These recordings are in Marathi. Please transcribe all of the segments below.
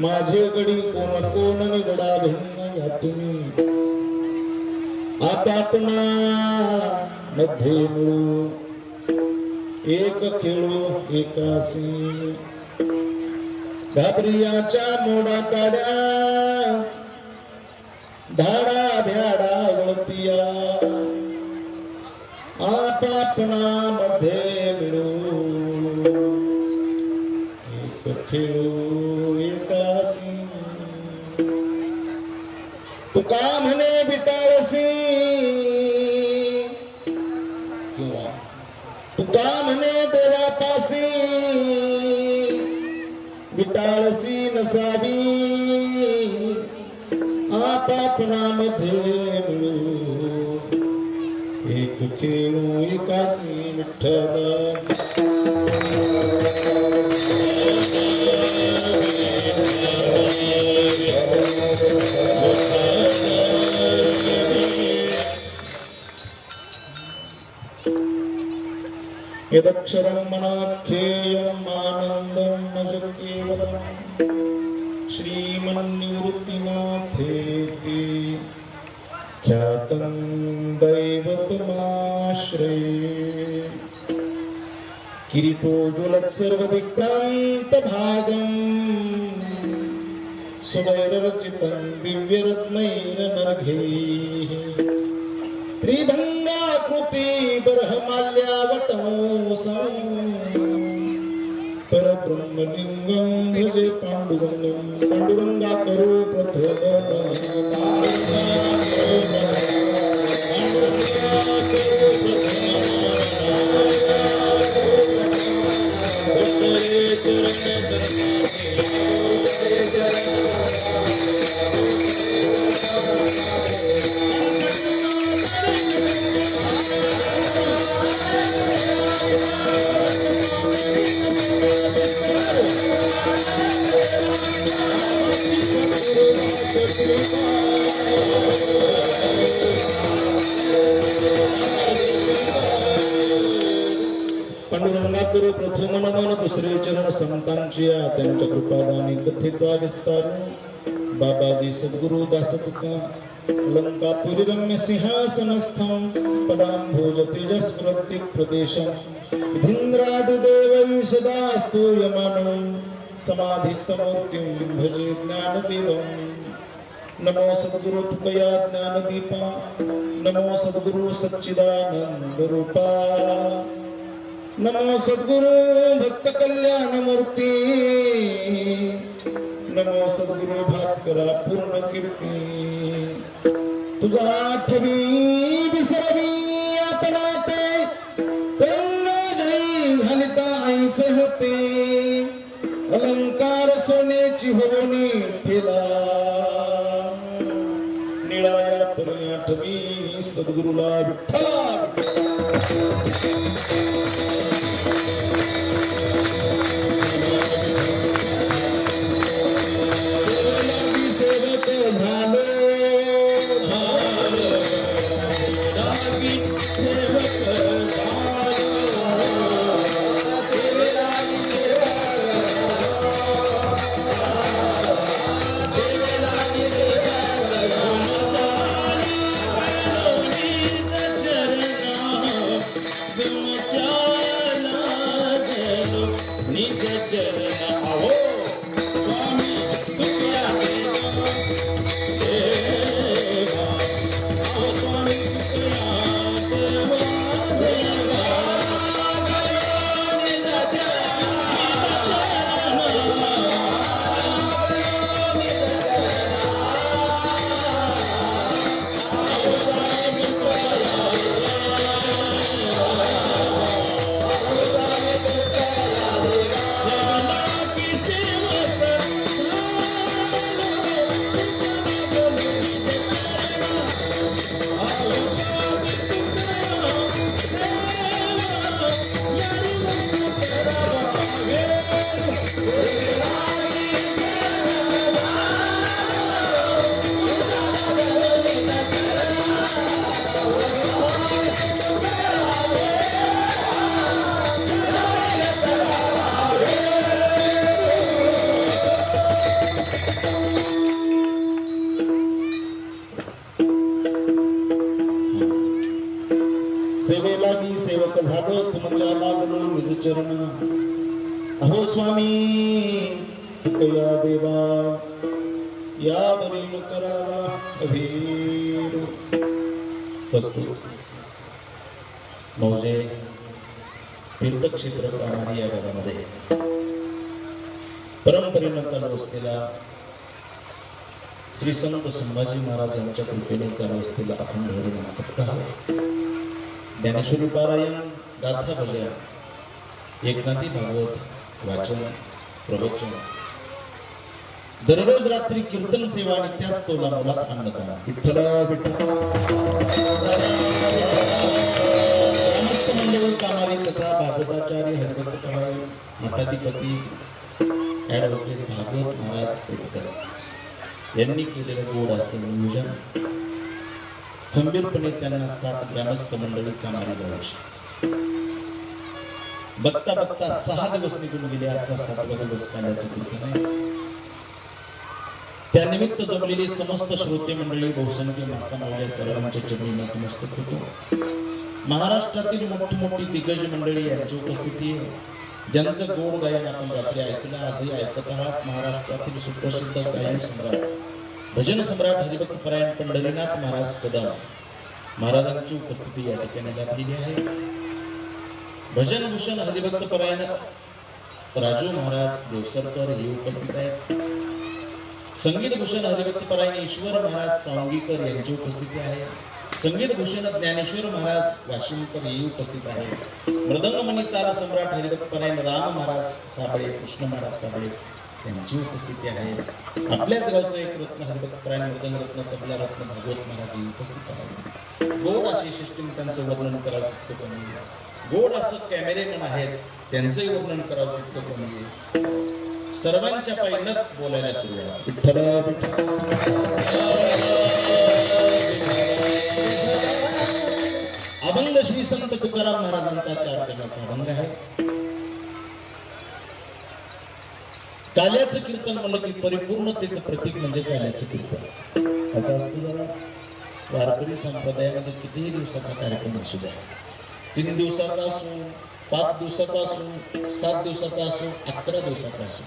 माझे गडी कोण भिन्न हातुनी आपापना मध्ये मिळू. एक खेळू एकासी घाबरियाच्या मोडा काड्या. धाडा, भ्याडा, वळतिया. मध्ये मिळू. एक खेळू नसावी आ पापना मेमूं काश्मी यदक्षरं मनाख्येयम् आनन्दं न च केवलम् श्रीमन्निवृत्तिनाथेति ख्यातं दैवतमाश्रये। किरीटोज्वलत् सर्वदिक्रान्तभागम् सुवैररचितं दिव्यरत्नैरनर्घैः। त्रिभंगाकृती बरहमाल्यावतंसं परब्रह्मलिंगं भजे पाण्डुरङ्गं। पांडुरंगा करो प्रथम संतांची या त्यांच्या कृपादानी कथेचा विस्तार. बाबाजी सद्गुरु दास तुका लंकापुरी रम्य सिंहासनस्थं पदांभोज तेजस प्रत्येक प्रदेशं विधिन्द्रादिदेवै सदा स्तूयमानं समाधिस्थमूर्तिं भजे ज्ञानदेवम् नमो सद्गुरु तुकया ज्ञानदीपा नमो सद्गुरु सच्चिदानंद रूपा नमो सद्गुरु भक्त कल्याण मूर्ती नमो सद्गुरु भास्करा पूर्ण कीर्ती. तुझा आठवी विसरवी आपला ते तरंगा घालिता ऐसे होते. अलंकार सोन्याची होनी ठेला. निळाया परी आठवी सद्गुरुला विठ्ठला. Música झालो तुमच्या निज चरण अहो स्वामी तुकया देवा या बरी न करावा अभीर वस्तू. मौजे तीर्थक्षेत्र राहणारी या घरामध्ये परंपरेनं चालू असलेला श्री संत संभाजी महाराज यांच्या कृपेने चालू असलेला अखंड हरिनाम सप्ताह ज्ञानेश्वरी पारायण गाथा भजन एकनाथी भागवत वाचन प्रवचन. दररोज रात्री कीर्तन सेवा आणि त्याच तोला मुलात अन्नदान विठ्ठला विठ्ठल. मंडळ कामारी तथा भागवताचार्य हरिभक्त कमाई मठाधिपती ॲडव्होकेट भागवत महाराज पेटकर. यांनी केलेलं गोड असं नियोजन. खंबीरपणे त्यांना सात ग्रामस्थ मंडळी कामाला लावायची बघता बघता सहा दिवस निघून गेले आजचा सातवा दिवस काढायचं कीर्तन आहे. त्यानिमित्त जमलेले समस्त श्रोते मंडळी बहुसंख्य माता मावल्या सर्वांच्या चरणी नतमस्तक होतो. महाराष्ट्रातील मोठी मोठी दिग्गज मंडळी यांची उपस्थिती आहे. ज्यांचं गोड गायन आपण रात्री ऐकलं आजही ऐकत आहात. महाराष्ट्रातील सुप्रसिद्ध गायन सम्राट भजन सम्राट हरिभक्त परायण पंढरीनाथ महाराज कदम. महाराजांची उपस्थिती या ठिकाणी लाभलेली आहे. भजन भूषण हरिभक्त परायण राजू महाराज देवसरकर हे उपस्थित आहेत. संगीत भूषण हरिभक्त परायण ईश्वर महाराज सांगीकर यांची उपस्थिती आहे. संगीत भूषण ज्ञानेश्वर महाराज वाशिमकर हे उपस्थित आहे. मृदंगमणी ताल सम्राट हरिभक्त परायण राम महाराज साबळे कृष्ण महाराज साबळे त्यांची उपस्थिती आहे. आपल्याच गावचं एक रत्न हरिभक्त परायण मृदंग रत्न तबला रत्न भागवत महाराज उपस्थित आहे गोड असे शिष्टमंडळांचं वर्णन करावं तितकं कमी गोड असं कॅमेरेमॅन आहेत त्यांचंही वर्णन करावं तितकं कमी आहे सर्वांच्या पहिल्यात बोलायला सुरुवात. विठ्ठल. अभंग श्री संत तुकाराम महाराजांचा चार चरणाचा अभंग आहे. काल्याचं कीर्तन म्हणलं की परिपूर्णतेचं प्रतीक म्हणजे काल्याचं कीर्तन. असं असतं जरा. वारकरी संप्रदायामध्ये कितीही दिवसाचा कार्यक्रम असू द्या. तीन दिवसाचा असो पाच दिवसाचा असो सात दिवसाचा असो अकरा दिवसाचा असो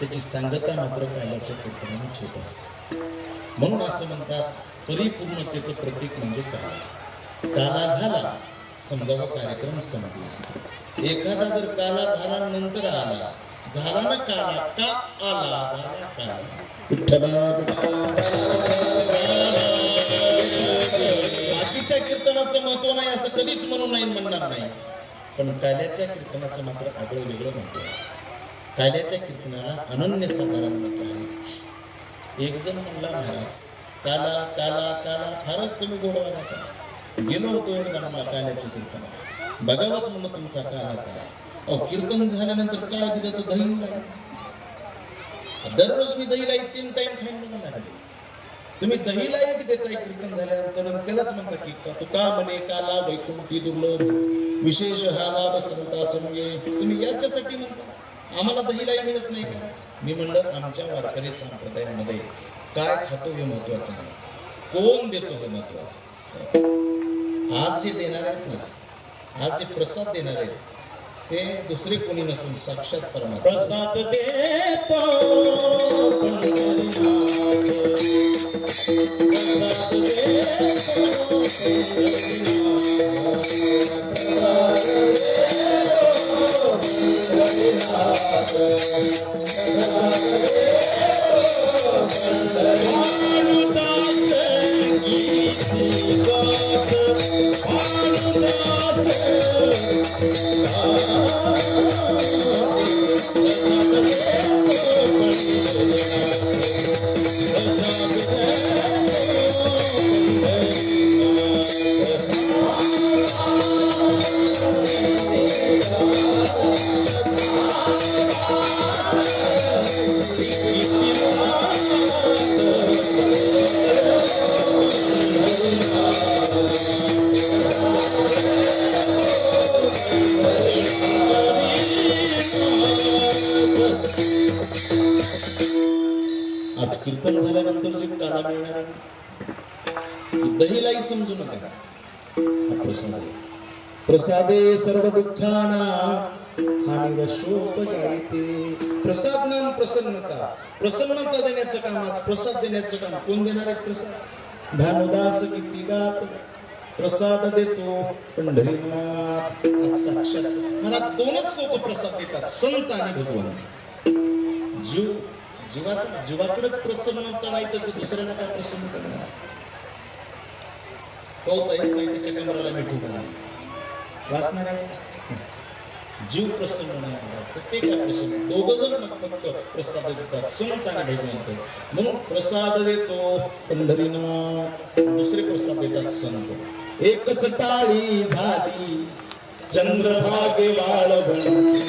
त्याची सांगता मात्र काल्याच्या कीर्तनानेच होत असते. म्हणून असं म्हणतात परिपूर्णतेचं प्रतीक म्हणजे काला. काला झाला समजावा कार्यक्रम संपला. एखादा जर काला झाला नंतर आला झाला ना काला का आला झाला काला? बाकीच्या कीर्तनाचं महत्त्व नाही असं कधीच म्हणून नाही म्हणणार नाही. पण काल्याच्या कीर्तनाचं मात्र आगळं वेगळं महत्त्व आहे. काल्याच्या कीर्तनाला अनन्यसाधारण महत्त्व आहे. एक जण म्हणला महाराज काला काला काला फारच तुम्ही गोडवा गाता गेलो होतो एकदा मला काल्याच्या कीर्तनाला. बघावंच म्हणून तुमचा काला काय? कीर्तन झाल्यानंतर काय दिलं तर दही नाही दररोज मी दहीला एक तीन टाइम खाईन मला लागले. तुम्ही दहीला एक देताय कीर्तन झाल्यानंतर त्यालाच म्हणता की का- तू का म्हणे काला वैकुंठी दुर्लभ? विशेष हा लाभ संता समये तुम्ही याच्यासाठी म्हणता. आम्हाला दहीलाही मिळत नाही का? मी म्हणलं आमच्या वारकरी संप्रदायामध्ये काय खातो हे महत्वाचं नाही. कोण देतो हे महत्वाचं आज जे देणार आहेत ना? आज जे प्रसाद देणार आहेत. ते दुसरे कोणी नसून साक्षात परमात्मा. प्रसाद देतो आज कीर्तन झाल्यानंतर जे काला मिळणार आहे दहीलाही समजू नका. हा प्रसाद प्रसादे सर्व दुःखाना हानी शोक गायते. प्रसाद नाम प्रसन्नता प्रसन्नता देण्याचं काम आज प्रसाद देण्याचं काम. कोण देणार आहे प्रसाद? भानुदास किती गात प्रसाद देतो पंढरीनाथ. साक्षात मला दोनच लोक प्रसाद देतात संत आणि भगवान. जीव जीवाचा जीवाकडेच प्रसन्नता नाही तर दुसऱ्याला काय प्रसन्न करणार? तो येत त्याच्या कमराला मिठू करणार वाचणार आहे? जीव प्रसन्न नाही महाराज असतं ते काय प्रसन्न? दोघ जण फक्त प्रसाद देतात. संत आणि भगवंत. म्हणून प्रसाद देतो पंढरीनाथ. दुसरे प्रसाद देतात संत एकच टाळी झाली. चंद्रभागे वाळवंती